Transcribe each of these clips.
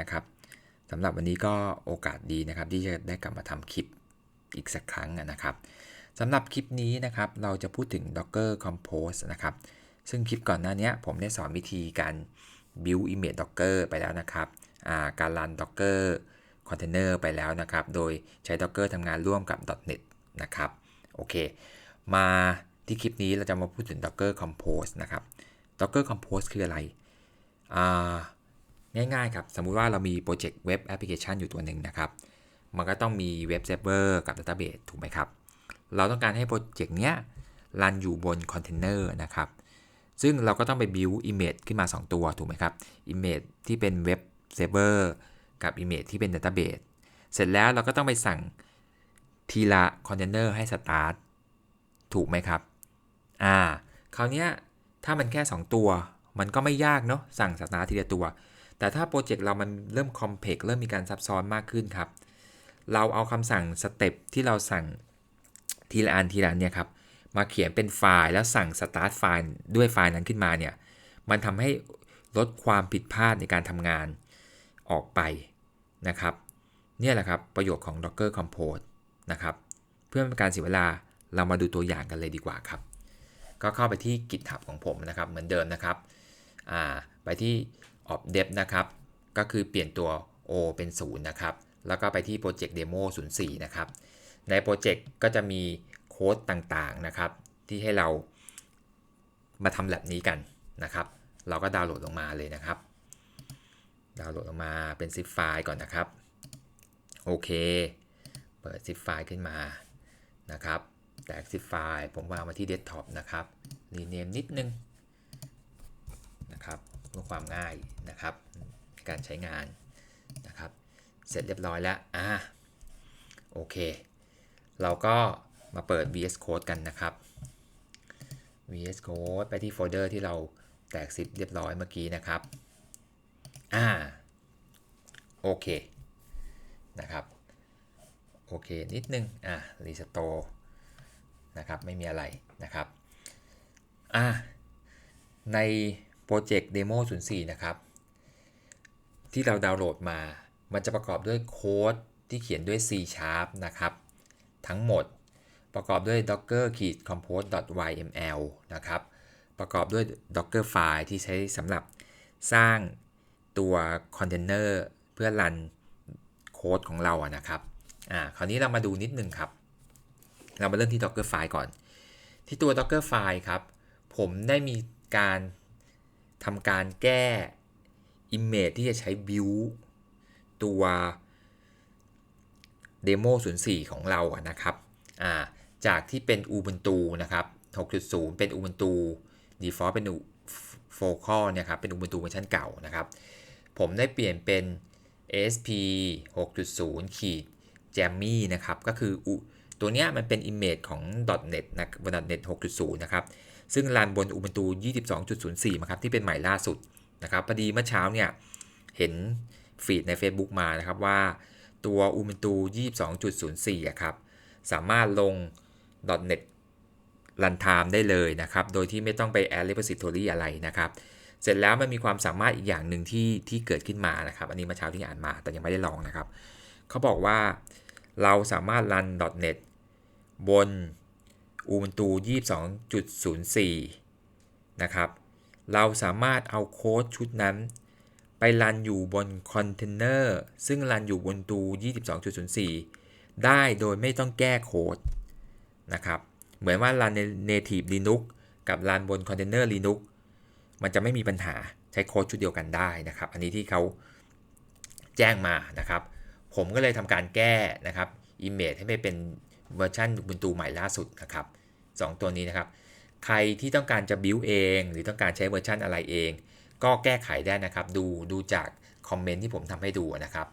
นะครับสำหรับวันนี้ก็โอกาสดีนะครับ ที่จะได้กลับมาทำคลิปอีกสักครั้งนะครับสำหรับคลิปนี้นะครับ เราจะพูดถึง Docker Compose นะครับ ซึ่งคลิปก่อนหน้านี้ผมได้สอนวิธีการ build image Docker ไปแล้วนะครับ การรัน Docker Container ไปแล้วนะครับ โดยใช้ Docker ทำงานร่วมกับ .NET นะครับ โอเค มาที่คลิปนี้เราจะมาพูดถึง Docker Compose นะครับ Docker Compose คืออะไร ง่ายๆครับสมมุติว่าเรามีโปรเจกต์เว็บแอปพลิเคชันอยู่ตัวหนึ่งนะครับ มันก็ต้องมีเว็บเซิร์ฟเวอร์กับดัตเตอร์เบสถูกไหมครับ เราต้องการให้โปรเจกต์เนี้ยรันอยู่บนคอนเทนเนอร์นะครับ ซึ่งเราก็ต้องไป build image ขึ้นมา 2 ตัวถูกไหมครับ image ที่เป็นเว็บเซิร์ฟเวอร์กับ image ที่เป็นดัตเตอร์เบสเสร็จแล้วเราก็ต้องไปสั่งทีละคอนเทนเนอร์ให้สตาร์ทถูกไหมครับ อ่า คราวนี้ถ้ามันแค่ 2 ตัว มันก็ไม่ยากเนาะ สั่งสตาร์ททีละตัว แต่ถ้าโปรเจกต์เรามันเริ่มคอมเพล็กเริ่มมีการซับซ้อนมากขึ้นครับ เราเอาคำสั่งสเต็ปที่เราสั่งทีละอันทีละอันเนี่ยครับ มาเขียนเป็นไฟล์แล้วสั่งสตาร์ทไฟล์ด้วยไฟล์นั้นขึ้นมาเนี่ย มันทำให้ลดความผิดพลาดในการทำงานออกไปนะครับ เนี่ยแหละครับประโยชน์ของ Docker Compose นะครับ เพื่อเป็นการเสียเวลาเรามาดูตัวอย่างกันเลยดีกว่าครับ ก็เข้าไปที่ GitHub ของผมนะครับ เหมือนเดิมนะครับ ไปที่ o p d e v นะครับ ก็คือเปลี่ยนตัว O เป็น 0 นะครับ แล้วก็ไปที่ Project Demo 04 นะครับ ในโปรเจกต์ก็จะมีโค้ดต่างๆ นะครับ ที่ให้เรามาทำแบบนี้กันนะครับ เราก็ดาวน์โหลดลงมาเลยนะครับ ดาวน์โหลดลงมาเป็นซิปไฟล์ก่อนนะครับ โอเค เปิดซิปไฟล์ขึ้นมานะครับ แตกซิปไฟล์ผมวางมาที่เดสก์ท็อปนะครับ รีเนมนิดนึง เพื่อความง่ายนะครับ การใช้งานนะครับ เสร็จเรียบร้อยแล้วอ่าโอเค เราก็มาเปิด VS Code กันนะครับ VS Code ไปที่โฟลเดอร์ที่เราแตกซิปเรียบร้อยเมื่อกี้นะครับ อ่า โอเค นะครับ โอเค นิดนึง อะรีสโตร์นะครับ ไม่มีอะไรนะครับ อะใน โปรเจกต์ Demo 04 นะครับ ที่เราดาวน์โหลดมา มันจะประกอบด้วยโค้ดที่เขียนด้วย C Sharp นะครับ ทั้งหมดประกอบด้วย docker compose yml นะครับ ประกอบด้วย docker file ที่ใช้สำหรับสร้างตัวคอนเทนเนอร์เพื่อรันโค้ดของเราอะนะครับ อ่า คราวนี้เรามาดูนิดนึงครับ เรามาเริ่มที่ docker file ก่อน ที่ตัว docker file ครับ ผมได้มีการ ทำการแก้ image ที่จะใช้ build ตัว demo 04 ของเราอะนะครับาจากที่เป็น Ubuntu นะครับ 6.0 เป็น Ubuntu default เป็น Focal เนี่ยครับ เป็น Ubuntu เวอร์ชันเก่านะครับ ผมได้เปลี่ยนเป็น ASP 6.0 ขีด Jammy นะครับ ก็คือตัวเนี้ยมันเป็น image ของ .NET นะบน .NET 6.0 นะครับ ซึ่งรันบน Ubuntu 22.04นะครับที่เป็นใหม่ล่าสุดนะครับพอดีเมื่อเช้าเนี่ยเห็นฟีดใน Facebook มานะครับว่าตัว Ubuntu 22.04อะครับสามารถลง .NET Runtime ได้เลยนะครับ โดยที่ไม่ต้องไป add repository อะไรนะครับ เสร็จแล้วมันมีความสามารถอีกอย่างหนึ่งที่ที่เกิดขึ้นมานะครับ อันนี้มาเช้าที่อ่านมาแต่ยังไม่ได้ลองนะครับ เขาบอกว่าเราสามารถรัน .NET บน Ubuntu 22.04 นะครับ เราสามารถเอาโค้ดชุดนั้น ไปรันอยู่บนคอนเทนเนอร์ซึ่งรันอยู่บนตู 22.04 ได้โดยไม่ต้องแก้โค้ดนะครับ เหมือนว่ารันใน native Linux กับรันบนคอนเทนเนอร์ Linux มันจะไม่มีปัญหาใช้โค้ดชุดเดียวกันได้นะครับ อันนี้ที่เขาแจ้งมานะครับ ผมก็เลยทำการแก้นะครับ image ให้ไปเป็น เวอร์ชัน Ubuntu ใหม่ล่าสุดนะครับ 2 ตัวนี้นะครับ ใครที่ต้องการจะ build เอง หรือต้องการใช้เวอร์ชันอะไรเอง ก็แก้ไขได้นะครับ ดูดูจากคอมเมนต์ที่ผมทำให้ดูนะครับ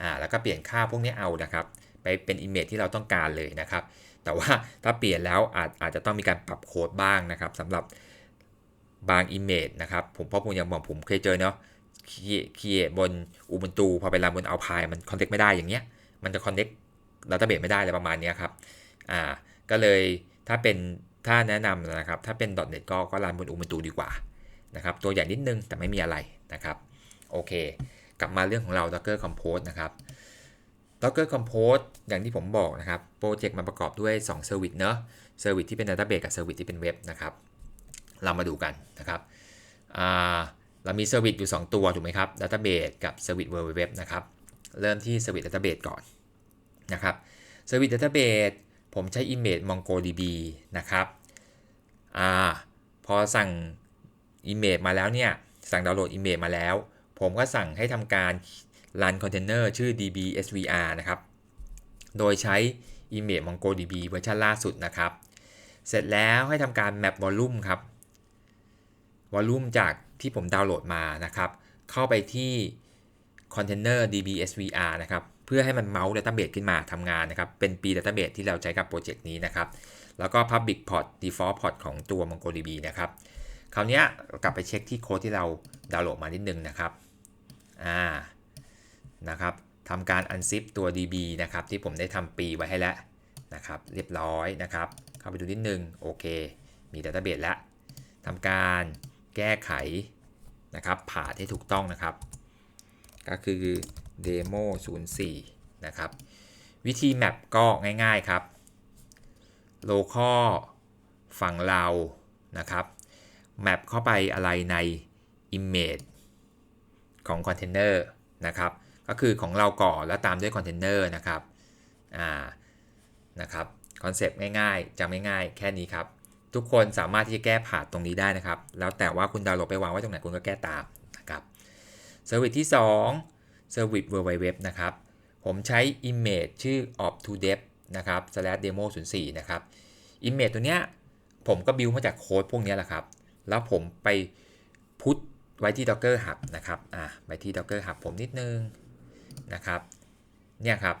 อ่าแล้วก็เปลี่ยนค่าพวกนี้เอานะครับ ไปเป็น image ที่เราต้องการเลยนะครับ แต่ว่าถ้าเปลี่ยนแล้วอาจอาจจะต้องมีการปรับโค้ดบ้างนะครับสำหรับบาง image นะครับผมเพราะผมอย่างบอกผมเคยเจอเนาะเคียบน Ubuntu พอไปรันบน Alpine มัน connect ไม่ได้อย่างเงี้ย มันจะ connect ดัตเตอร์เบสไม่ได้อะไรประมาณนี้ครับอ่าก็เลยถ้าเป็นถ้าแนะนำนะครับ ถ้าเป็น .NET ก็ก็รันบน Ubuntu ดีกว่านะครับ ตัวใหญ่นิดนึงแต่ไม่มีอะไรนะครับ โอเค กลับมาเรื่องของเรา Docker Compose นะครับ Docker Compose อย่างที่ผมบอกนะครับ โปรเจกต์มันประกอบด้วย2 Service เนอะ Service ที่เป็น Database กับ Service ที่เป็นเว็บนะครับ เรามาดูกันนะครับเรามี Service อยู่ 2 ตัว ถูกไหมครับ Database กับ Service Web นะครับ เริ่มที่ Service Database ก่อน นะครับ Service Database ผมใช้ Image MongoDB นะครับอ่าพอสั่ง Image มาแล้วเนี่ย สั่งดาวน์โหลด Image มาแล้ว ผมก็สั่งให้ทำการ run container ชื่อ dbsvr นะครับ โดยใช้ image mongodb เวอร์ชันล่าสุดนะครับ เสร็จแล้วให้ทำการ map volume ครับ volume จากที่ผมดาวน์โหลดมานะครับ เข้าไปที่ container dbsvr นะครับ พื่อให้มันเมาส์ database ขึ้นมาทำงานนะครับ เป็นปี database ที่เราใช้กับโปรเจกต์นี้นะครับ แล้วก็ public port default port ของตัว mongodb นะครับ คราวนี้กลับไปเช็คที่โค้ดที่เราดาวน์โหลดมานิดนึงนะครับ อ่า นะครับทำการ unzip ตัว db นะครับ ที่ผมได้ทำปีไว้ให้แล้วนะครับ เรียบร้อยนะครับ เข้าไปดูนิดนึง โอเค มี database แล้วทำการแก้ไขนะครับผ่าให้ถูกต้องนะครับ ก็คือ demo 04 นะครับ วิธี map ก็ง่ายๆครับ local ฝั่งเรานะครับ map เข้าไปอะไรใน image ของคอนเทนเนอร์นะครับ ก็คือของเราก่อนแล้วตามด้วยคอนเทนเนอร์นะครับอ่านะครับคอนเซปต์ง่ายๆจำง่ายๆ แค่นี้ครับ ทุกคนสามารถที่จะแก้ผ่านตรงนี้ได้นะครับ แล้วแต่ว่าคุณดาวน์โหลดไปวางไว้ตรงไหนคุณก็แก้ตามนะครับเซอร์วิสที่ 2 เซอร์วิส World Wide Web นะครับ ผมใช้ Image ชื่อ op to dev นะครับ slash demo 04นะครับ Image ตัวเนี้ยผมก็บิวมาจากโค้ดพวกนี้แหละครับ แล้วผมไปพุทไว้ที่ Docker Hub นะครับ อ่าไปที่ Docker Hub ผมนิดนึงนะครับ เนี่ยครับ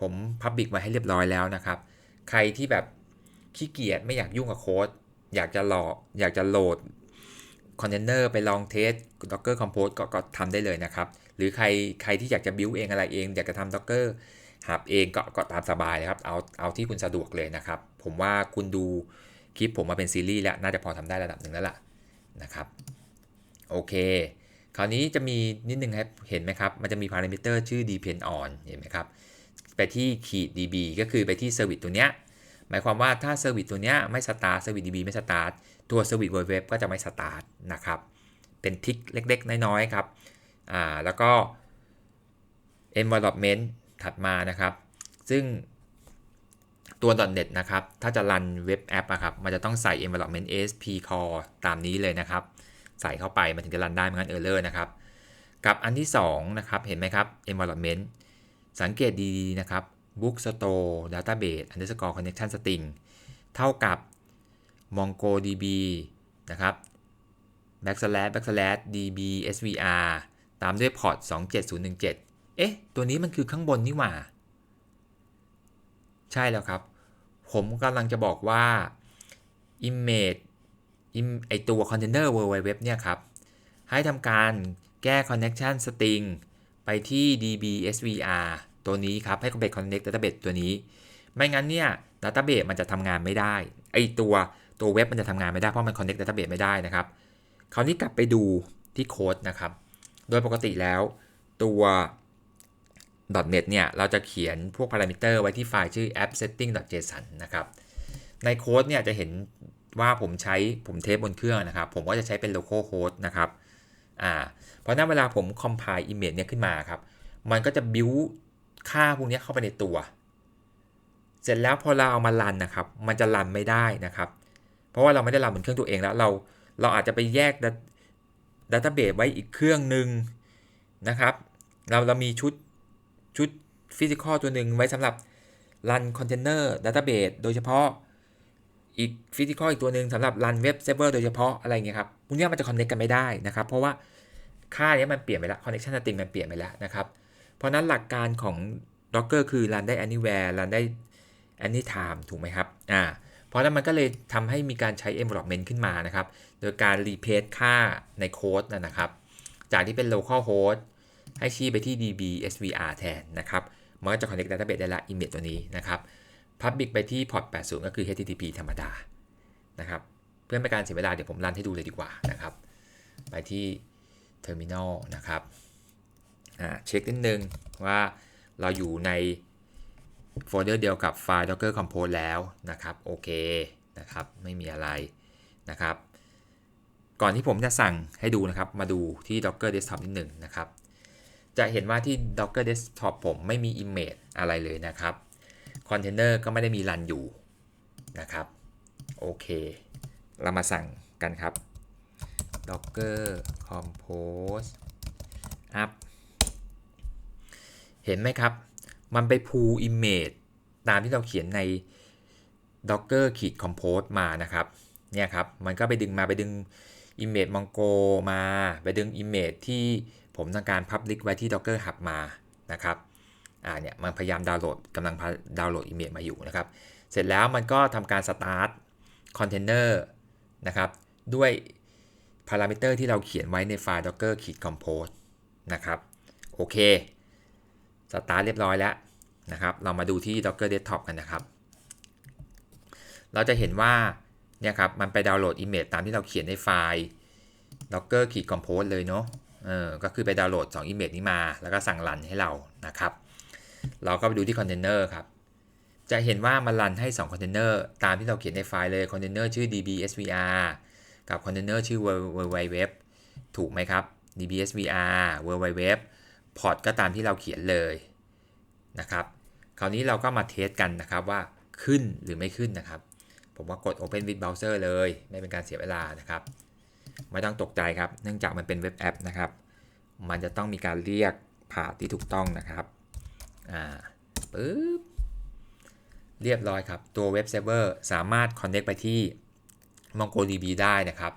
ผม Public ไว้ให้เรียบร้อยแล้วนะครับ ใครที่แบบขี้เกียจไม่อยากยุ่งกับโค้ด อยากจะหลออยากจะโหลดคอนเทนเนอร์ไปลองเทส Docker Compose ก็ก็ทำได้เลยนะครับ หรือใครใครที่อยากจะบิวเองอะไรเอง อยากจะทำ Docker Hub เองก็ก็ตามสบายเลยครับ เอาเอาที่คุณสะดวกเลยนะครับ ผมว่าคุณดูคลิปผมมาเป็นซีรีส์แล้ว น่าจะพอทำได้ระดับหนึ่งแล้วล่ะนะครับโอเค คราวนี้จะมีนิดนึงครับเห็นไหมครับ มันจะมีพารามิเตอร์ชื่อ depend on เห็นไหมครับ ไปที่ขีด db ก็คือไปที่ service ตัวเนี้ยหมายความว่าถ้า service ตัวเนี้ยไม่ start service db ไม่ start ตัว service web web ก็จะไม่ start นะครับ เป็นทิกเล็กๆ น้อยๆครับ อ่าแล้วก็ environment ถัดมานะครับ ซึ่งตัว .NET นะครับ ถ้าจะรันเว็บแอปนะครับ มันจะต้องใส่ environment ASP core ตามนี้เลยนะครับ ใส่เข้าไปมันถึงจะรันได้ไม่งั้นเออร์เลอร์นะครับ กับอันที่ 2 นะครับ เห็นไหมครับ environment สังเกตดีๆนะครับ book store database underscore connection string เท่ากับ mongodb นะครับ backslash backslash db svr ตามด้วย port 27017 เอ๊ะ ตัวนี้มันคือข้างบนนี่หว่า ใช่แล้วครับ ผมกำลังจะบอกว่า image ไอตัว Container World Wide Web เนี่ยครับ ให้ทำการแก้ Connection String ไปที่ DBSVR ตัวนี้ครับ ให้ไป Connect Database ตัวนี้ ไม่งั้นเนี่ย Database มันจะทำงานไม่ได้ ไอตัวตัวเว็บมันจะทำงานไม่ได้ เพราะมัน Connect Database ไม่ได้นะครับ คราวนี้กลับไปดูที่โค้ดนะครับ โดยปกติแล้วตัว .NET เนี่ยเราจะเขียนพวกพารามิเตอร์ไว้ที่ไฟล์ชื่อ app setting.json นะครับ ในโค้ดเนี่ยจะเห็นว่าผมใช้ผมเทปบนเครื่องนะครับ ผมก็จะใช้เป็น local host นะครับอ่าเพราะนั้นเวลาผม compile image เนี่ยขึ้นมาครับ มันก็จะ build ค่าพวกนี้เข้าไปในตัว เสร็จแล้วพอเราเอามารันนะครับ มันจะรันไม่ได้นะครับ เพราะว่าเราไม่ได้รันบนเครื่องตัวเองแล้ว เราเราอาจจะไปแยก database ไว้อีกเครื่องหนึ่งนะครับ เราเรามีชุดชุดฟิสิกอลตัวหนึ่งไว้สำหรับรันคอนเทนเนอร์ดัตเต้าเบสโดยเฉพาะอีกฟิสิกอลอีกตัวหนึ่งสำหรับรันเว็บเซิร์ฟเวอร์โดยเฉพาะอะไรเงี้ยครับพวกนี้มันจะคอนเนคกันไม่ได้นะครับ เพราะว่าค่านี้มันเปลี่ยนไปแล้วคอนเนคชันสตริงมันเปลี่ยนไปแล้วนะครับ เพราะนั้นหลักการของ Docker คือรันได้ anywhere รันได้ anytime ถูกไหมครับ อ่า ราะนั้นมันก็เลยทำให้มีการใช้ environment ขึ้นมานะครับ โดยการ replace ค่าในโค้ดนะครับ จากที่เป็น local host ให้ชี้ไปที่ db svr แทนนะครับ มันก็จะ connect database ได้ละ image ตัวนี้นะครับ public ไปที่ port 80 ก็คือ http ธรรมดานะครับ เพื่อไม่การเสียเวลาเดี๋ยวผมรันให้ดูเลยดีกว่านะครับ ไปที่ terminal นะครับอ่าเช็คนิดนึงว่าเราอยู่ใน โฟลเดอร์เดียวกับไฟล์ docker compose แล้วนะครับโอเคนะครับไม่มีอะไรนะครับ ก่อนที่ผมจะสั่งให้ดูนะครับ มาดูที่ docker desktop นิดหนึ่งนะครับ จะเห็นว่าที่ docker desktop ผมไม่มี image อะไรเลยนะครับคอนเทนเนอร์ก็ไม่ได้มีรันอยู่นะครับโอเค เรามาสั่งกันครับ docker compose up เห็นไหมครับ มันไป pull image ตามที่เราเขียนใน docker ขีด compose มานะครับเนี่ยครับ มันก็ไปดึงมาไปดึง image mongo มา ไปดึง image ที่ผมต้องการ public ไว้ที่ docker hub มานะครับอ่าเนี่ยมันพยายามดาวน์โหลดกำลังดาวน์โหลด image มาอยู่นะครับ เสร็จแล้วมันก็ทำการ start container นะครับ ด้วยพารามิเตอร์ที่เราเขียนไว้ในไฟล์ docker ขีด compose นะครับ โอเค สตาร์ทเรียบร้อยแล้วนะครับ เรามาดูที่ docker desktop กันนะครับ เราจะเห็นว่าเนี่ยครับ มันไปดาวน์โหลด image ตามที่เราเขียนในไฟล์ docker ขีด compose เลยเนาะ เออ ก็คือไปดาวน์โหลด 2 image นี้มา แล้วก็สั่งรันให้เรา นะครับ เราก็ไปดูที่คอนเทนเนอร์ครับ จะเห็นว่ามันรันให้2คอนเทนเนอร์ตามที่เราเขียนในไฟล์เลย คอนเทนเนอร์ชื่อ dbsvr กับคอนเทนเนอร์ชื่อ www ถูกไหมครับ dbsvr www พอร์ตก็ตามที่เราเขียนเลยนะครับ คราวนี้เราก็มาเทสกันนะครับว่าขึ้นหรือไม่ขึ้นนะครับ ผมว่ากด Open with Browser เลย ไม่เป็นการเสียเวลานะครับ ไม่ต้องตกใจครับ เนื่องจากมันเป็นเว็บแอปนะครับ มันจะต้องมีการเรียกผ่านที่ถูกต้องนะครับ อ่าปึ๊บ เรียบร้อยครับ ตัวเว็บเซิร์ฟเวอร์สามารถ connect ไปที่ MongoDB ได้นะครับ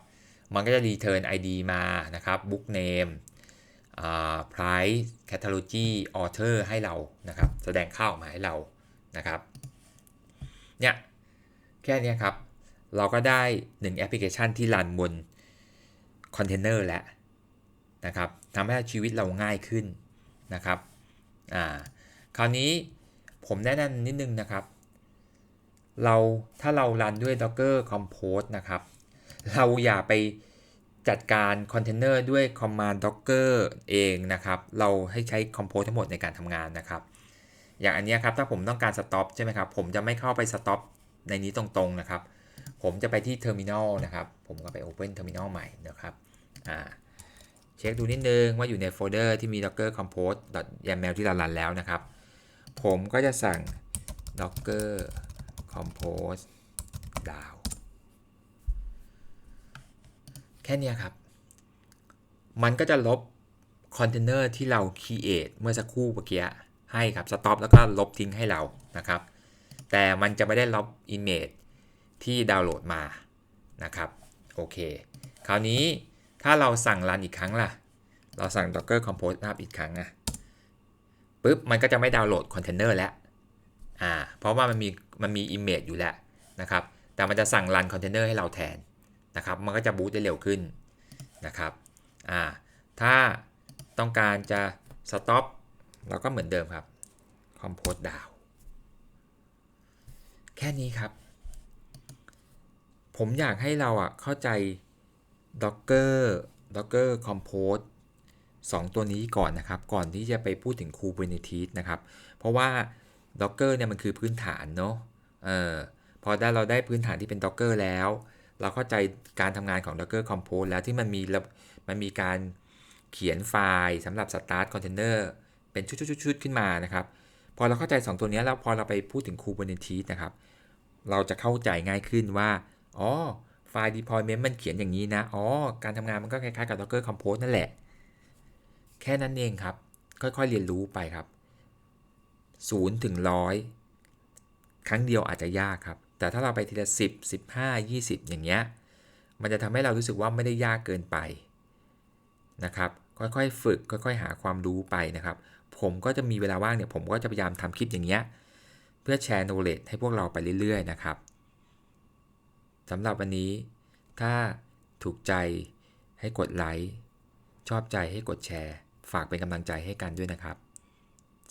มันก็จะ return ID มานะครับ book name price catalog author ให้เรานะครับ แสดงค่าออกมาให้เรานะครับเนี่ยแค่นี้ครับ เราก็ได้ 1 แอปพลิเคชันที่รันบนคอนเทนเนอร์แล้วนะครับทำให้ชีวิตเราง่ายขึ้นนะครับอ่าคราวนี้ผมแนะนำนิดนึงนะครับ เราถ้าเรารันด้วย Docker Compose นะครับ เราอย่าไป จัดการคอนเทนเนอร์ด้วย Command Docker เองนะครับ เราให้ใช้ Compose ทั้งหมดในการทำงานนะครับ อย่างอันนี้ครับ ถ้าผมต้องการ Stop ใช่ไหมครับ ผมจะไม่เข้าไป Stop ในนี้ตรงๆนะครับ ผมจะไปที่ Terminal นะครับ ผมก็ไป Open Terminal ใหม่นะครับ อ่า เช็คดูนิดนึงว่าอยู่ในโฟลเดอร์ที่มี docker compose yaml ที่เรารันแล้วนะครับ ผมก็จะสั่ง docker compose down แค่นี้ครับ มันก็จะลบคอนเทนเนอร์ที่เรา create เมื่อสักครู่เมื่อกี้ให้ครับ stop แล้วก็ลบทิ้งให้เรานะครับ แต่มันจะไม่ได้ลบ image ที่ดาวน์โหลดมานะครับโอเค คราวนี้ถ้าเราสั่งรันอีกครั้งล่ะ เราสั่ง docker compose up อีกครั้งอะปุ๊บมันก็จะไม่ดาวน์โหลดคอนเทนเนอร์แล้วอ่าเพราะว่ามันมีมันมี image อยู่แล้วนะครับ แต่มันจะสั่งรันคอนเทนเนอร์ให้เราแทน นะครับมันก็จะบูตได้เร็วขึ้นนะครับอ่าถ้าต้องการจะ stop เราก็เหมือนเดิมครับ compose down แค่นี้ครับ ผมอยากให้เราอะเข้าใจ Docker Docker Compose 2 ตัวนี้ก่อนนะครับ ก่อนที่จะไปพูดถึง Kubernetes นะครับ เพราะว่า Docker เนี่ยมันคือพื้นฐานเนาะเออพอได้เราได้พื้นฐานที่เป็น Docker แล้ว เราเข้าใจการทำงานของ Docker Compose แล้วที่มันมีมันมีการเขียนไฟล์สำหรับ Start Container เป็นชุดๆๆขึ้นมานะครับ พอเราเข้าใจ 2 ตัวนี้แล้วพอเราไปพูดถึง Kubernetes นะครับ เราจะเข้าใจง่ายขึ้นว่า อ๋อ ไฟล์ deployment มันเขียนอย่างนี้นะ อ๋อ การทำงานมันก็คล้ายๆกับ Docker Compose นั่นแหละ แค่นั้นเองครับ ค่อยๆเรียนรู้ไปครับ0ถึง100 ครั้งเดียวอาจจะยากครับ แต่ถ้าเราไปทีละ10 15 20 อย่างเงี้ย มันจะทำให้เรารู้สึกว่าไม่ได้ยากเกินไปนะครับ ค่อยๆ ฝึก ค่อย ๆ หาความรู้ไปนะครับ ผมก็จะมีเวลาว่างเนี่ย ผมก็จะพยายามทำคลิปอย่างเงี้ย เพื่อแชร์ knowledge ให้พวกเราไปเรื่อยๆ นะครับสำหรับวันนี้ ถ้าถูกใจให้กดไลค์ ชอบใจให้กดแชร์ ฝากเป็นกำลังใจให้กันด้วยนะครับ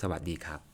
สวัสดีครับ